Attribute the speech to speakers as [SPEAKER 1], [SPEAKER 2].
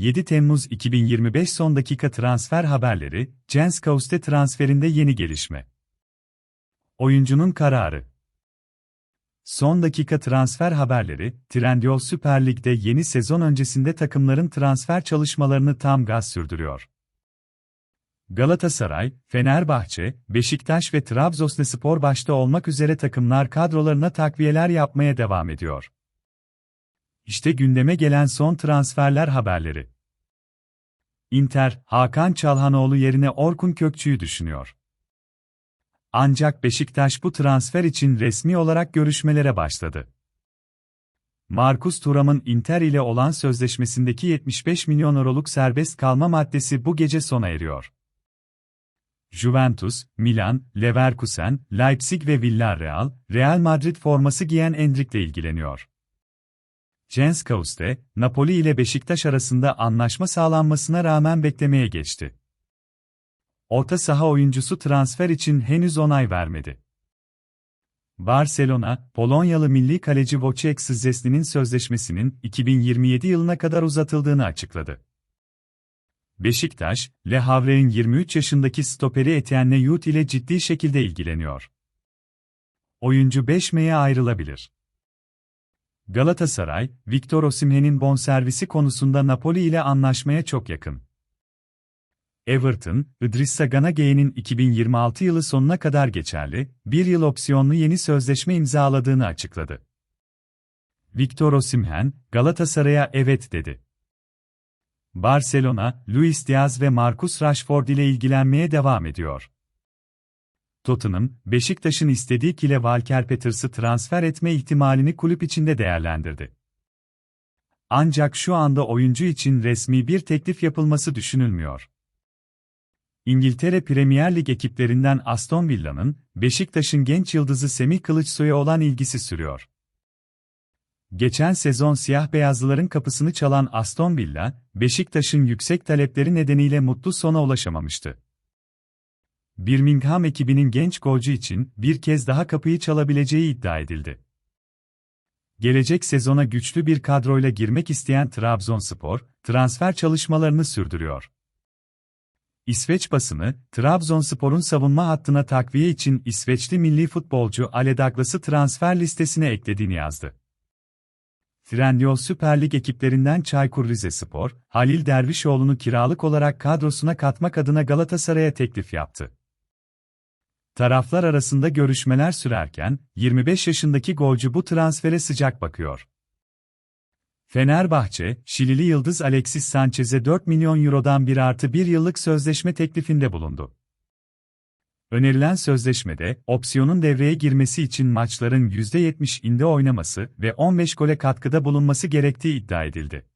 [SPEAKER 1] 7 Temmuz 2025 son dakika transfer haberleri, Jens Kauste transferinde yeni gelişme. Oyuncunun kararı. Son dakika transfer haberleri, Trendyol Süper Lig'de yeni sezon öncesinde takımların transfer çalışmalarını tam gaz sürdürüyor. Galatasaray, Fenerbahçe, Beşiktaş ve Trabzonspor başta olmak üzere takımlar kadrolarına takviyeler yapmaya devam ediyor. İşte gündeme gelen son transferler haberleri. Inter, Hakan Çalhanoğlu yerine Orkun Kökçü'yü düşünüyor. Ancak Beşiktaş bu transfer için resmi olarak görüşmelere başladı. Marcus Thuram'ın Inter ile olan sözleşmesindeki 75 milyon euroluk serbest kalma maddesi bu gece sona eriyor. Juventus, Milan, Leverkusen, Leipzig ve Villarreal, Real Madrid forması giyen Endrick'le ilgileniyor. Jens Kauste, Napoli ile Beşiktaş arasında anlaşma sağlanmasına rağmen beklemeye geçti. Orta saha oyuncusu transfer için henüz onay vermedi. Barcelona, Polonyalı milli kaleci Wojciech Szczesny'nin sözleşmesinin 2027 yılına kadar uzatıldığını açıkladı. Beşiktaş, Le Havre'in 23 yaşındaki stoperi Etienne Yurt ile ciddi şekilde ilgileniyor. Oyuncu 5 May'a ayrılabilir. Galatasaray, Victor Osimhen'in bonservisi konusunda Napoli ile anlaşmaya çok yakın. Everton, Idrissa Ganage'nin 2026 yılı sonuna kadar geçerli, bir yıl opsiyonlu yeni sözleşme imzaladığını açıkladı. Victor Osimhen, Galatasaray'a evet dedi. Barcelona, Luis Diaz ve Marcus Rashford ile ilgilenmeye devam ediyor. Tottenham, Beşiktaş'ın istediği Kile Walker Petters'ı transfer etme ihtimalini kulüp içinde değerlendirdi. Ancak şu anda oyuncu için resmi bir teklif yapılması düşünülmüyor. İngiltere Premier Lig ekiplerinden Aston Villa'nın, Beşiktaş'ın genç yıldızı Semih Kılıçsoy'a olan ilgisi sürüyor. Geçen sezon siyah-beyazlıların kapısını çalan Aston Villa, Beşiktaş'ın yüksek talepleri nedeniyle mutlu sona ulaşamamıştı. Birmingham ekibinin genç golcü için bir kez daha kapıyı çalabileceği iddia edildi. Gelecek sezona güçlü bir kadroyla girmek isteyen Trabzonspor, transfer çalışmalarını sürdürüyor. İsveç basını, Trabzonspor'un savunma hattına takviye için İsveçli milli futbolcu Ale Douglas'ı transfer listesine eklediğini yazdı. Trendyol Süper Lig ekiplerinden Çaykur Rizespor, Halil Dervişoğlu'nu kiralık olarak kadrosuna katmak adına Galatasaray'a teklif yaptı. Taraflar arasında görüşmeler sürerken, 25 yaşındaki golcü bu transfere sıcak bakıyor. Fenerbahçe, Şilili Yıldız Alexis Sanchez'e 4 milyon eurodan bir artı bir yıllık sözleşme teklifinde bulundu. Önerilen sözleşmede, opsiyonun devreye girmesi için maçların %70'inde oynaması ve 15 gole katkıda bulunması gerektiği iddia edildi.